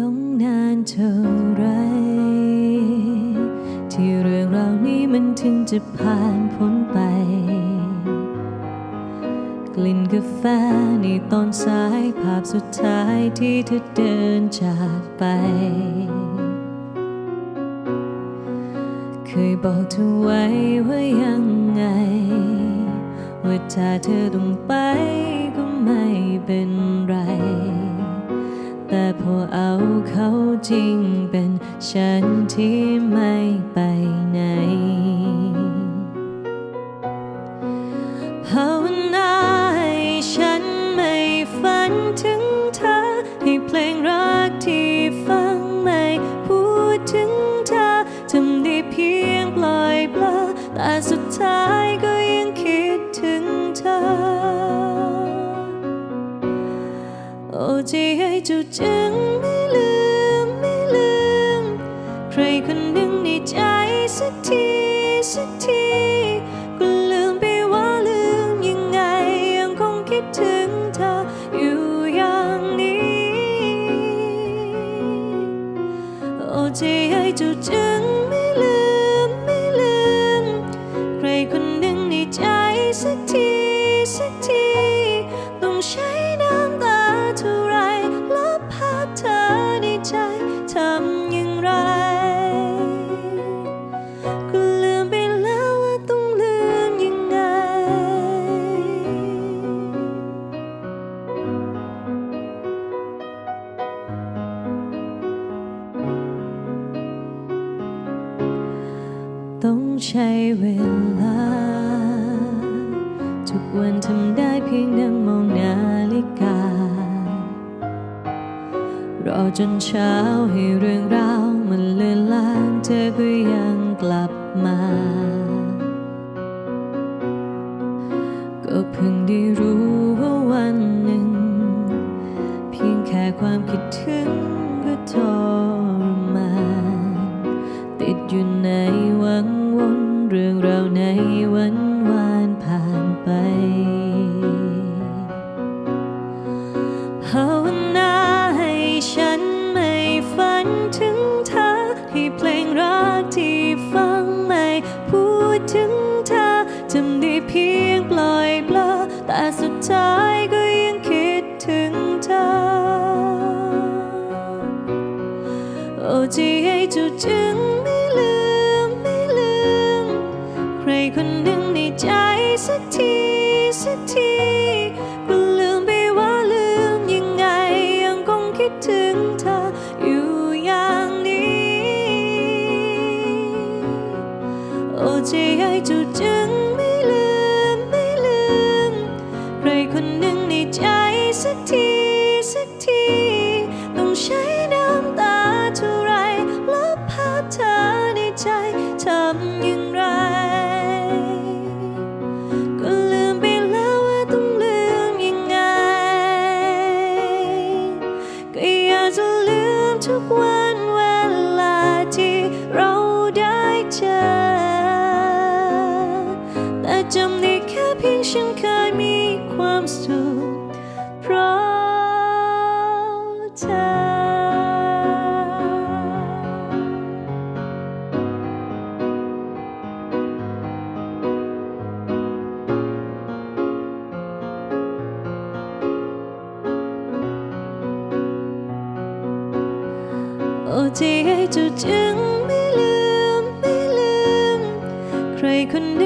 ต้องนานเท่าไร ที่เรื่องราวนี้มันถึงจะผ่านพ้นไป กลิ่นกาแฟในตอนสายภาพสุดท้ายที่เธอเดินจากไป เคยบอกเธอไว้ว่ายังไง ว่าถ้าเธอต้องไปก็ไม่เป็นไร แต่พอเอา เขาจริงเป็นฉันที่ไม่ไปไหนภาวนาให้ฉันไม่ฝันถึงเธอให้เพลงรักที่ฟังไม่พูดถึงเธอทำได้เพียงปล่อยปลาแต่สุดท้ายก็ยังคิดถึงเธอ โอ้ที่ให้เจ้าจึงไม่ลื สักทีสักทีก็ลืมไปว่าลืมยังไงยังคงคิดถึงเธออยู่อย่างนี้โอ้ใจให้เจ้าจึงไม่ ใช้เวลา ทุกวันทำได้เพียงนั่งมองนาฬิกา รอจนเช้าให้เรื่องราวมันเลือนลางเธอก็ยังกลับมา แต่สุดท้ายก็ยังคิดถึงเธอ โอ้ที่ให้เจ้าจึงไม่ลืมไม่ลืม ใครคนหนึ่งในใจสักทีสักทีก็ลืมไปว่าลืมยังไงยังคงคิดถึงเธออยู่อย่างนี้ โอ้ที่ให้เจ้าจึง จำได้แค่เพียงฉันเคยมีความสุขเพราะเธอโอ้ที่ให้เจ้าจึงไม่ลืม ไม่ลืม ใครคนนึ่